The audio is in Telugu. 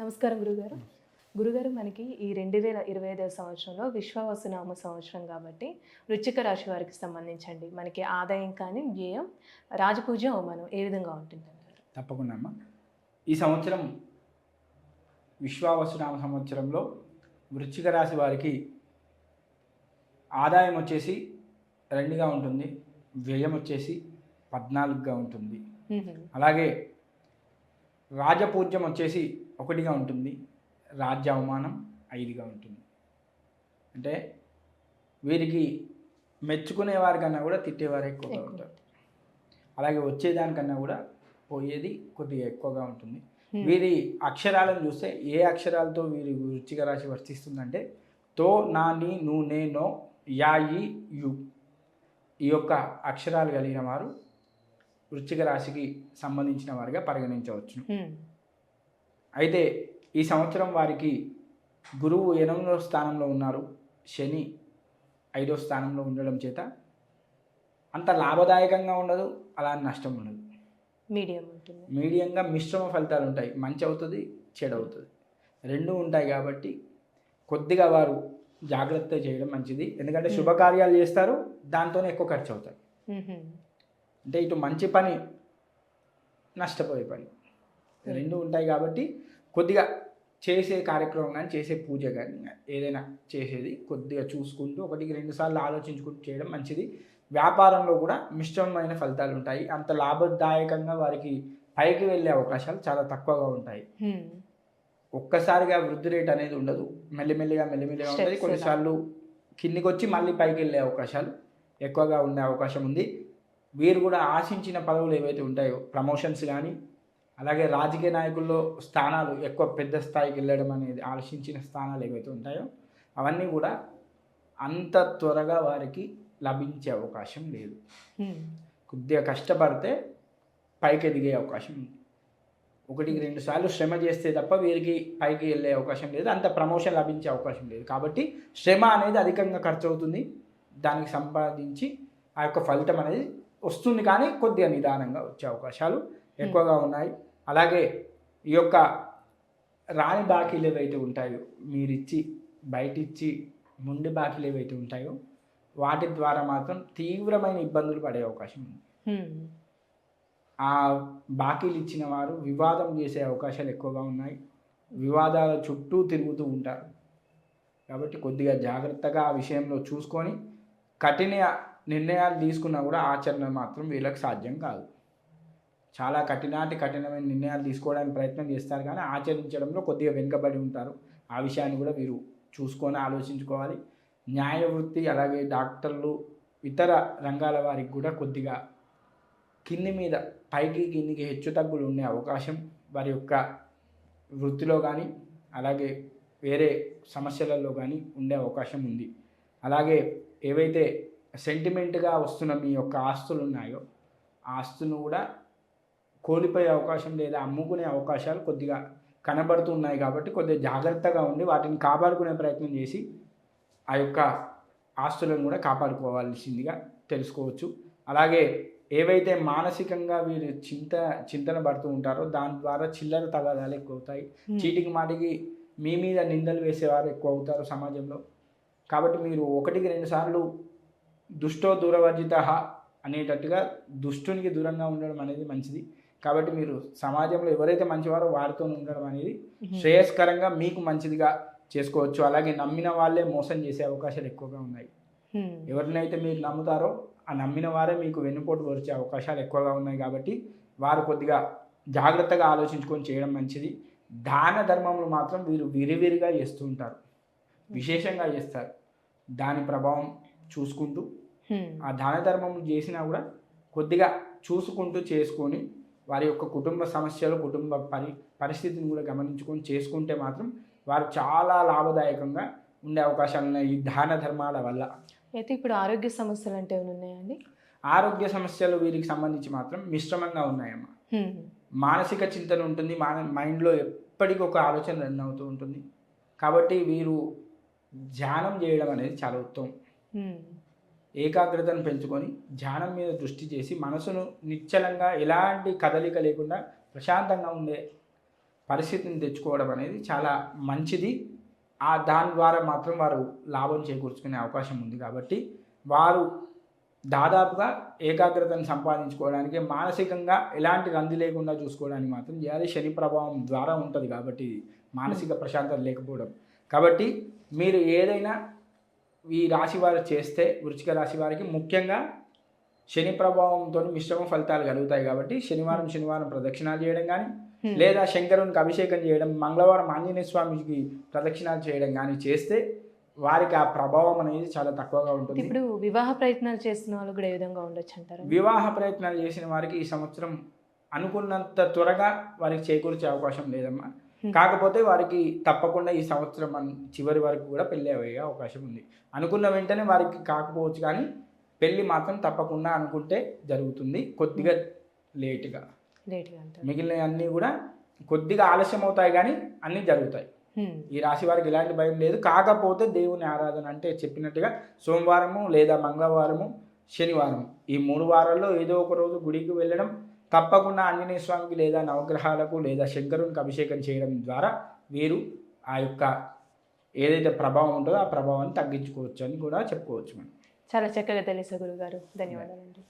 నమస్కారం గురుగారు. గురుగారు మనకి ఈ రెండు వేల ఇరవై ఐదవ సంవత్సరంలో విశ్వావసునామ సంవత్సరం కాబట్టి వృశ్చిక రాశి వారికి సంబంధించండి. మనకి ఆదాయం కానీ వ్యయం రాజపూజ అవమానం ఏ విధంగా ఉంటుంది? తప్పకుండా అమ్మా. ఈ సంవత్సరం విశ్వావసునామ సంవత్సరంలో వృశ్చిక రాశి వారికి ఆదాయం వచ్చేసి రెండుగా ఉంటుంది వ్యయం వచ్చేసి పద్నాలుగుగా ఉంటుంది. అలాగే రాజపూజ్యం వచ్చేసి ఒకటిగా ఉంటుంది రాజ్య అవమానం ఐదుగా ఉంటుంది అంటే వీరికి మెచ్చుకునే వారికన్నా కూడా తిట్టేవారు ఎక్కువగా ఎక్కువ. ఉంటారు అలాగే వచ్చేదానికన్నా కూడా పోయేది కొద్దిగా ఎక్కువగా ఉంటుంది. వీరి అక్షరాలను చూస్తే ఏ అక్షరాలతో వీరి వృశ్చిక రాశి వర్తిస్తుందంటే తో నా నీ ను నే నో యా ఈ యు ఈ యొక్క అక్షరాలు కలిగిన వారు వృశ్చిక రాశికి సంబంధించిన వారిగా పరిగణించవచ్చు హ్మ్. అయితే ఈ సంవత్సరం వారికి గురువు ఎనిమిదవ స్థానంలో ఉన్నారు. శని ఐదో స్థానంలో ఉండడం చేత అంత లాభదాయకంగా ఉండదు అలా నష్టం ఉండదు. మీడియం ఉంటుంది. మీడియంగా మిశ్రమ ఫలితాలు ఉంటాయి. మంచి అవుతుంది చెడు అవుతుంది. రెండు ఉంటాయి కాబట్టి కొద్దిగా వారు జాగ్రత్త చేయడం మంచిది. ఎందుకంటే. శుభకార్యాలు చేస్తారు దాంతోనే ఎక్కువ ఖర్చు అవుతాయి. అంటే ఇటు మంచి పని నష్టపోయే పని. రెండు ఉంటాయి కాబట్టి కొద్దిగా చేసే కార్యక్రమం కానీ చేసే పూజ కానీ ఏదైనా చేసేది కొద్దిగా చూసుకుంటూ ఒకటికి రెండు సార్లు ఆలోచించుకుంటూ చేయడం మంచిది. వ్యాపారంలో కూడా మిశ్రమమైన ఫలితాలు ఉంటాయి. అంత లాభదాయకంగా వారికి పైకి వెళ్ళే అవకాశాలు చాలా తక్కువగా ఉంటాయి. ఒక్కసారిగా వృద్ధి రేట్ అనేది ఉండదు. మెల్లిమెల్లిగా మెల్లిమెల్లిగా ఉంటుంది. కొన్నిసార్లు కిందికి వచ్చి మళ్ళీ పైకి వెళ్ళే అవకాశాలు ఎక్కువగా ఉండే అవకాశం ఉంది. వీరు కూడా ఆశించిన పదవులు ఏవైతే ఉంటాయో ప్రమోషన్స్ కానీ అలాగే రాజకీయ నాయకుల్లో స్థానాలు ఎక్కువ పెద్ద స్థాయికి వెళ్ళడం అనేది ఆశించిన స్థానాలు ఏవైతే ఉంటాయో అవన్నీ కూడా అంత త్వరగా వారికి లభించే అవకాశం లేదు. కొద్దిగా కష్టపడితే పైకి ఎదిగే అవకాశం ఉంది. ఒకటికి రెండు సార్లు శ్రమ చేస్తే తప్ప వీరికి పైకి వెళ్ళే అవకాశం లేదు. అంత ప్రమోషన్ లభించే అవకాశం లేదు. కాబట్టి శ్రమ అనేది అధికంగా ఖర్చు అవుతుంది దానికి సంపాదించి ఆ యొక్క ఫలితం అనేది వస్తుంది కానీ కొద్దిగా నిదానంగా వచ్చే అవకాశాలు ఎక్కువగా ఉన్నాయి. అలాగే ఈ యొక్క రాని బాకీలు ఏవైతే ఉంటాయో మీరిచ్చి బయటిచ్చి ముండి బాకీలు ఏవైతే ఉంటాయో వాటి ద్వారా మాత్రం తీవ్రమైన ఇబ్బందులు పడే అవకాశం ఉంది. ఆ బాకీలు ఇచ్చిన వారు వివాదం చేసే అవకాశాలు ఎక్కువగా ఉన్నాయి. వివాదాల చుట్టూ తిరుగుతూ ఉంటారు. కాబట్టి కొద్దిగా జాగ్రత్తగా ఆ విషయంలో చూసుకొని కఠిన నిర్ణయాలు తీసుకున్నా కూడా ఆచరణ మాత్రం వీళ్ళకి సాధ్యం కాదు. చాలా కఠినాటి కఠినమైన నిర్ణయాలు తీసుకోవడానికి ప్రయత్నం చేస్తారు కానీ ఆచరించడంలో కొద్దిగా వెనుకబడి ఉంటారు. ఆ విషయాన్ని కూడా వీరు చూసుకొని ఆలోచించుకోవాలి. న్యాయ వృత్తి అలాగే డాక్టర్లు ఇతర రంగాల వారికి కూడా కొద్దిగా కింది మీద పైకి కిందికి హెచ్చు తగ్గులు ఉండే అవకాశం వారి యొక్క వృత్తిలో కానీ అలాగే వేరే సమస్యలలో కానీ ఉండే అవకాశం ఉంది. అలాగే ఏవైతే సెంటిమెంట్గా వస్తున్న మీ యొక్క ఆస్తులు ఉన్నాయో ఆ ఆస్తును కూడా కోల్పోయే అవకాశం లేదా అమ్ముకునే అవకాశాలు కొద్దిగా కనబడుతున్నాయి కాబట్టి కొద్దిగా జాగ్రత్తగా ఉండి వాటిని కాపాడుకునే ప్రయత్నం చేసి ఆ యొక్క ఆస్తులను కూడా కాపాడుకోవాల్సిందిగా తెలుసుకోవచ్చు. అలాగే ఏవైతే మానసికంగా వీరు చింత చింతన పడుతూ ఉంటారో దాని ద్వారా చిల్లర తగాదాలు ఎక్కువ అవుతాయి. చీటికి మాటికి మీ మీద నిందలు వేసేవారు ఎక్కువ అవుతారు సమాజంలో. కాబట్టి మీరు ఒకటికి రెండు సార్లు దుష్టో దూరవర్జిత అనేటట్టుగా దుష్టునికి దూరంగా ఉండడం అనేది మంచిది. కాబట్టి మీరు సమాజంలో ఎవరైతే మంచివారో వారితో ఉండడం అనేది. శ్రేయస్కరంగా మీకు మంచిదిగా చేసుకోవచ్చు అలాగే నమ్మిన వాళ్ళే మోసం చేసే అవకాశాలు ఎక్కువగా ఉన్నాయి. ఎవరినైతే మీరు నమ్ముతారో ఆ నమ్మిన వారే మీకు వెన్నుపోటు పొరిచే అవకాశాలు ఎక్కువగా ఉన్నాయి కాబట్టి వారు కొద్దిగా జాగ్రత్తగా ఆలోచించుకొని చేయడం మంచిది దాన ధర్మములు మాత్రం వీరు విరివిరిగా చేస్తూ ఉంటారు విశేషంగా చేస్తారు దాని ప్రభావం చూసుకుంటూ. ఆ దాన ధర్మములు చేసినా కూడా కొద్దిగా చూసుకుంటూ చేసుకొని వారి యొక్క కుటుంబ సమస్యలు కుటుంబ పరి పరిస్థితిని కూడా గమనించుకొని చేసుకుంటే మాత్రం వారు చాలా లాభదాయకంగా ఉండే అవకాశాలు ఉన్నాయి ఈ దాన ధర్మాల వల్ల. అయితే ఇప్పుడు ఆరోగ్య సమస్యలు అంటే ఏమైనా ఉన్నాయండి? ఆరోగ్య సమస్యలు వీరికి సంబంధించి మాత్రం మిశ్రమంగా ఉన్నాయమ్మా. మానసిక చింతన ఉంటుంది మాన మైండ్లో ఎప్పటికీ ఒక ఆలోచన రన్ అవుతూ ఉంటుంది. కాబట్టి వీరు ధ్యానం చేయడం అనేది చాలా ఉత్తమం. ఏకాగ్రతను పెంచుకొని ధ్యానం మీద దృష్టి చేసి మనసును నిశ్చలంగా ఎలాంటి కదలిక లేకుండా ప్రశాంతంగా ఉండే పరిస్థితిని తెచ్చుకోవడం అనేది చాలా మంచిది. ఆ దాని ద్వారా మాత్రం వారు లాభం చేకూర్చుకునే అవకాశం ఉంది కాబట్టి వారు దాదాపుగా ఏకాగ్రతను సంపాదించుకోవడానికి మానసికంగా ఎలాంటి రంది లేకుండా చూసుకోవడానికి మాత్రం చేయాలి శని ప్రభావం ద్వారా ఉంటుంది కాబట్టి మానసిక ప్రశాంతత లేకపోవడం. కాబట్టి మీరు ఏదైనా ఈ రాశి వారు చేస్తే వృచ్చిక రాశి వారికి ముఖ్యంగా శని ప్రభావంతో మిశ్రమ ఫలితాలు కలుగుతాయి కాబట్టి శనివారం శనివారం ప్రదక్షిణాలు చేయడం కానీ. లేదా శంకరునికి అభిషేకం చేయడం మంగళవారం ఆంజనేయ స్వామికి ప్రదక్షిణాలు చేయడం కానీ చేస్తే వారికి ఆ ప్రభావం అనేది చాలా తక్కువగా ఉంటుంది ఇప్పుడు వివాహ ప్రయత్నాలు చేస్తున్న వాళ్ళు కూడా ఏ విధంగా ఉండొచ్చు అంటారు వివాహ ప్రయత్నాలు చేసిన వారికి ఈ సంవత్సరం అనుకున్నంత త్వరగా వారికి చేకూర్చే అవకాశం లేదమ్మా. కాకపోతే వారికి తప్పకుండా ఈ సంవత్సరం చివరి వరకు కూడా పెళ్ళి అయ్యే అవకాశం ఉంది. అనుకున్న వెంటనే వారికి కాకపోవచ్చు కానీ పెళ్ళి మాత్రం తప్పకుండా అనుకుంటే జరుగుతుంది. కొద్దిగా లేటుగా. మిగిలిన అన్నీ కూడా కొద్దిగా ఆలస్యం అవుతాయి కానీ అన్నీ జరుగుతాయి. ఈ రాశి వారికి ఎలాంటి భయం లేదు. కాకపోతే దేవుని ఆరాధన అంటే చెప్పినట్టుగా సోమవారము లేదా మంగళవారము శనివారం ఈ మూడు వారాల్లో ఏదో ఒక రోజు గుడికి వెళ్ళడం తప్పకుండా ఆంజనేయ స్వామికి లేదా నవగ్రహాలకు లేదా శంకరునికి అభిషేకం చేయడం ద్వారా వీరు ఆ యొక్క ఏదైతే ప్రభావం ఉంటుందో ఆ ప్రభావాన్ని తగ్గించుకోవచ్చు అని కూడా చెప్పుకోవచ్చు మనం. చాలా చక్కగా తెలుసు గురుగారు. ధన్యవాదాలండి.